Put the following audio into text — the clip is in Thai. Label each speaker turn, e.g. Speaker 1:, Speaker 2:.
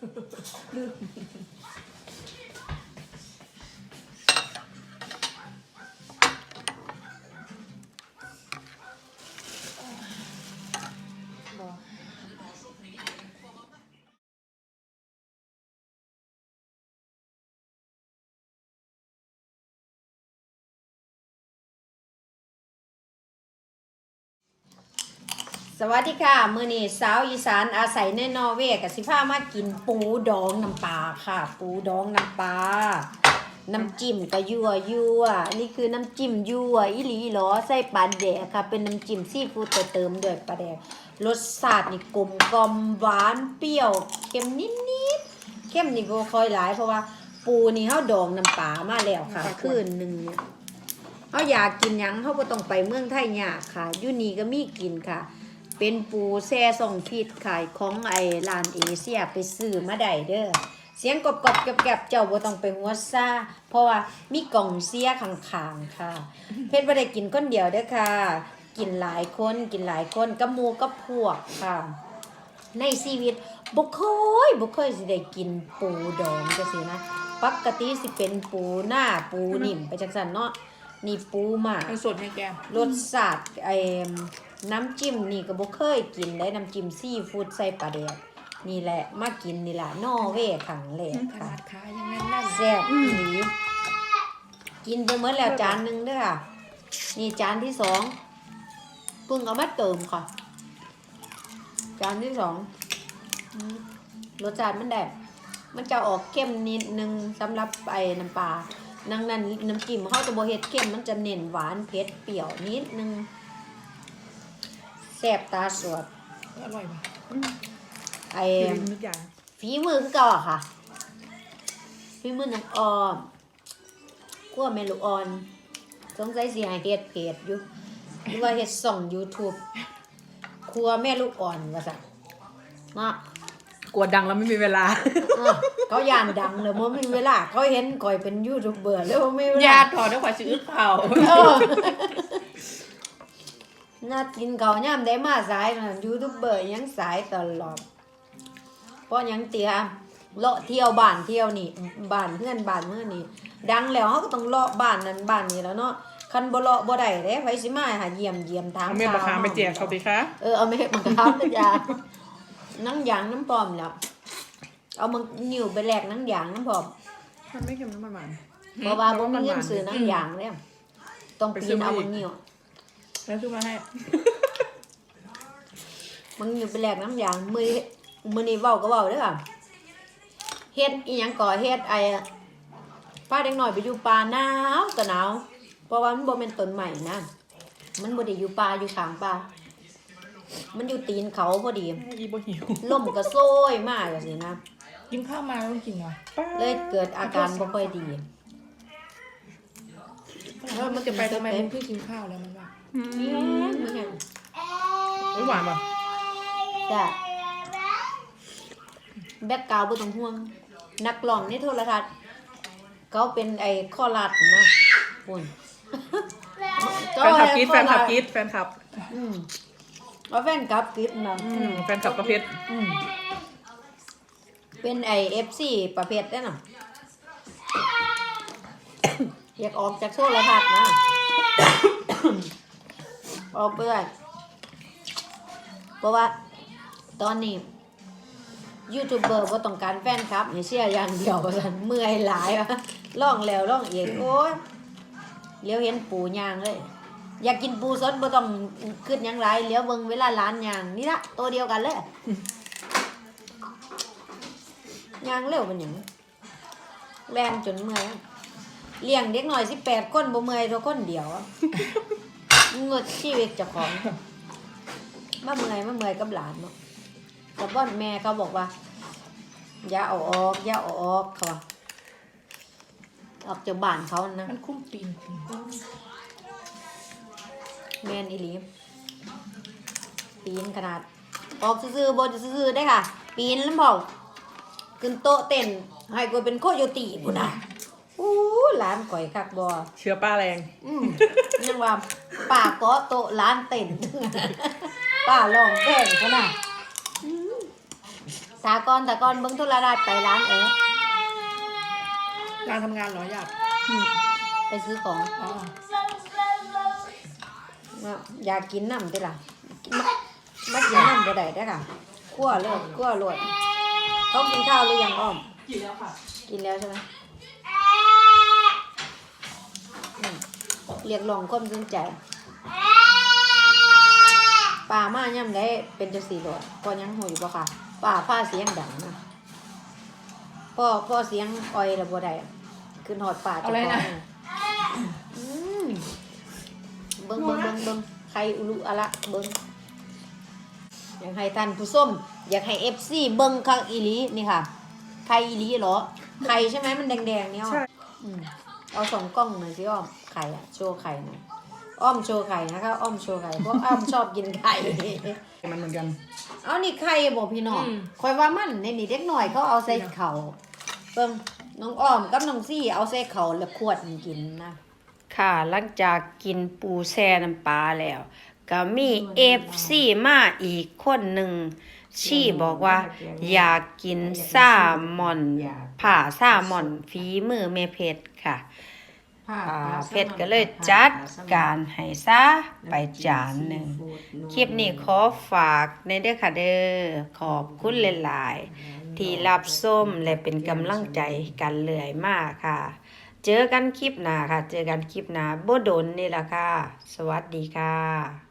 Speaker 1: Yeah. สวัสดีค่ะ มื้อนี้สาวอีสานอาศัยในนอร์เวย์กับสิพามากินปูดองน้ำปลาค่ะ ปูดองน้ำปลาน้ำจิ้มก็ยั่วยั่วนี่คือน้ำจิ้มยั่วอีหลีหรอใส่ปลาแดกค่ะ เป็นน้ำจิ้มซีฟู้ดแต่เติมด้วยปลาแดกรสชาตินี่กลมกล่อมหวานเปรี้ยวเค็มนิดๆเข้มนี่ก็ค่อยหลายเพราะว่า ปูนี่เฮาดองน้ำปลามาแล้วค่ะคืนหนึงเนี่ยเฮาอยากกินหยังเฮาบ่ต้องไปเมืองไทยยากค่ะอยู่นี่ก็มีกินค่ะ เป็นปูแซ่ส่งพิษขายของไอ้ร้านเอเชียไปซื้อมาได้เด้อเสียงกรอบๆแกบๆเจ้าบ่ต้องไปหัวซ่าเพราะว่ามีกล่องเสียข้างๆค่ะ เพชรบ่ได้กินคนเดียวเด้อค่ะ กินหลายคนกินหลายคนกับหมู่กับพวกค่ะ ในชีวิตบ่เคยบ่เคยสิได้กินปูดองจังซี่นะปกติสิเป็นปูหน้าปูนิ่มไปจังซั่นเนาะนี่ปูหมา
Speaker 2: มันสดเนี่ยแก
Speaker 1: รสชาติไอ้ น้ำจิ้มนี่ก็บ่เคยกินได้น้ำจิ้มซีฟู้ดใส่ปลาแดกนี่แหละมากินนี่ล่ะนอร์เวย์ครั้งแรก
Speaker 2: ข
Speaker 1: ค่ะ
Speaker 2: นาดขายังแน่นแน่น
Speaker 1: แซ่บอีหลีกินไปหมดแล้วจานหนึงเด้อค่ะนี่จานที่สองเพิ่งเอามาเติมค่ะ จานที่สองอืมรสชาติมันแบบมันจะออกเข้มนิดนึงสำหรับไอ้น้ำปลานังนั้นน้ำจิ้มเขาจะบ่เฮ็ดเข้มมันจะเน้นหวานเผ็ดเปรี้ยวนิดนึง แซ่บตาสวด
Speaker 2: อร่อยป่ะ
Speaker 1: ไอ้
Speaker 2: ลืมทุกอย่าง
Speaker 1: ฝีมือคือเก่าอะค่ะฝีมือน้องออมขั้วเมลูกออนสงสัยสิให้เฮ็ดเพจอยู่หรือว่าเฮ็ดส่อง YouTube ครัวแม่ลูกอ่อนว่าซั่นเนาะ
Speaker 2: กลัวดังแล้วไม่มีเวลา
Speaker 1: เออเขาย่านดังเลยบ่มีเวลาเขาเห็นก่อยเป็นยูทูบเบอร์แล้วบ่มีเวลา
Speaker 2: ญาติถอดด้วยขวาชื้อเข่า
Speaker 1: เออ น่ากินเขาวยามได้มาสายนะยูทูบเบอร์ยังสายตลอดเพราะหยังเตียเลาะเที่ยวบ้านเที่ยวนี่บ้านเพื่อนบ้านเมื่อนี่ดังแล้วเขาก็ต้องเลาะบ้านนั้นบ้านนี้แล้วเนาะคันบ่เลาะบ่ได้เด้ไผสิมาหาเยี่ยมเยี่ยมถาม
Speaker 2: เอาเมียประคามไปแจกเขาไปคะ
Speaker 1: เออเอาเม็ดมะขามไปจ้าน้ำยางน้ำปลอมแล้วเอามันนิ้วไปแลกน้ำยางน้ำปลอม
Speaker 2: มันไม่เค็มน้ำมันหวาน
Speaker 1: เพราะว่าบ่มีเงินซื้อน้ำยางเลยต้องปีนเอามันนิ้ว
Speaker 2: แล้วซื้อมาให้
Speaker 1: มันอยู่ไปแลกน้ำยางมือมือนี้เว้าก็เว้าเด้อค่ะเฮ็ดอีหยังก่อเฮ็ดไอ้ป้าเด็กหน่อยไปอยู่ป่าหนาวก็หนาวเพราะว่ามันบ่แม่นต้นใหม่นะมันบ่ได้อยู่ป่าอยู่ข้างป่ามันอยู่ตีนเขาพอดี
Speaker 2: อีโบหิว
Speaker 1: ลมก็โซยมากจังซี่นะ
Speaker 2: กินข้าวมาแล้วต้องกินหน่อย
Speaker 1: เลยเกิดอาการบ่ค่อยดี
Speaker 2: แล้วมันจะไปทำไมมันเพิ่งกินข้าวแล้วมันว่า
Speaker 1: นี่มันไง
Speaker 2: ไม่หวานป่ะ
Speaker 1: จ้ะแบ็คกราวด์บ่ต้องห่วง นักร้องในโทรทัศน์เขาเป็นไอ้ข้อลัดนะคุณ
Speaker 2: แฟนคลับกรีดแฟนคลับกรีดแฟนคลับ
Speaker 1: อืมเอาแฟนคลับกรีดนะ
Speaker 2: อืมแฟนคลับประเภท
Speaker 1: อืมเป็นไอเอฟซีประเภทได้น่ะ อยากออกจากโทรทัศน์นะ ออกไปเลยเพราะว่าตอนนี้ยูทูบเบอร์ว่าต้องการแฟนคลับให้เชื่ออย่างเดียวสันเมื่อยหลายวะล่องแล้วล่องเอีกโอ้ยเลี้ยวเห็นปูยางเลย อยากกินปูสดบ่ต้องขึ้นยังไรเลี้ยวเบิ่งเวลาร้านยางนี่ละตัวเดียวกันเลยยางเร็วเป็นหยังแรงจนเมื่อยเลี้ยงเด็กหน่อยสิแปดคนบ่เมื่อยเท่าคนเดียวอะ เงดชีวิตเจ้าของมาเมื่อยมาเมื่อยกับหลานเนาะแต่บ้านแม่เขาบอกว่าอย่าเอาออกอย่าเอาออกเขาว่าออกจากบ้านเขานะ
Speaker 2: มันคุ้มตีน
Speaker 1: แมนอีหลีปีนขนาด ออกซื่อๆบนซื่อๆได้ค่ะ ปีนแล้วบอกขึ้นโต๊ะเต้นให้กูเป็นโคโยตีบุนะอู้ ร้านก่อยคักบอ
Speaker 2: เชื้อป้าแรง
Speaker 1: อืมยังว่าป้าเกาะโต๊ะร้านเต้นป้าลองแป้งขนาดอืมตากอนตากอนเบิ้งโทรทัศน์ไปร้านเออ
Speaker 2: การทำงานเหรออยาก
Speaker 1: อืมไปซื้อของ
Speaker 2: อ๋อ
Speaker 1: ว่าอยากกินน้ำติล่ะมามากินน้ำก็ได้ได้อค่ะคั่วเลยคั่วโรดเขากินข้าวหรือยังอ้อม
Speaker 2: กินแล้วค่ะ
Speaker 1: กินแล้วใช่ไหมอืม เรียกร้องความสนใจป่ามาย่ำได้เป็นจังสี่โลดพอยังหูอยู่ปะค่ะป่าผ้าเสียงดังนะพ่อพ่อเสียงอ้อยระบ่ได้ขึ้นหอดป่าเจ้าของอืมเบิ้งเบิ้งเบิ้งเบิ้งใครอุลุอะละเบิ้งอยากให้ท่านผู้ส้มอยากให้เอฟซีเบิ้งคักอีหลีนี่ค่ะไข่อีหลีเหรอไข่ใช่ไหมมันแดงๆเนี่ยอ้อม
Speaker 2: ใช่
Speaker 1: อืมเอาสองกล้องหน่อยสิอ้อมไข่อะโชว์ไข่หน่อยอ้อมโชว์ไข่นะคะอ้อมโชว์ไข่เพราะอ้อมชอบกินไข่
Speaker 2: มันเหมือนกัน
Speaker 1: เอานี่ไข่บอกพี่น้อง
Speaker 2: อืม
Speaker 1: คอยว่ามันในนี่เด็กหน่อยเขาเอาใส่เข่าเบิ่งน้องอ้อมกับน้องซี่เอาใส่เข่าแล้วขวดกินนะ ค่ะ หลังจากกินปูแช่น้ำปลาแล้ว ก็มีเอฟซีมาอีกคนหนึ่งชี่บอกว่า อยากกินแซลมอนผ่าแซลมอนฝีมือแม่เพชรค่ะ อ่าเพชรก็เลยจัดการให้ซะไปจานหนึ่งคลิปนี้ขอฝากในเด้อค่ะเด้อขอบคุณหลายๆที่รับส้มและเป็นกำลังใจกันเลื่อยมากค่ะ เจอกันคลิปหน้าค่ะ เจอกันคลิปหน้าบ่โดนนี่ล่ะค่ะ สวัสดีค่ะ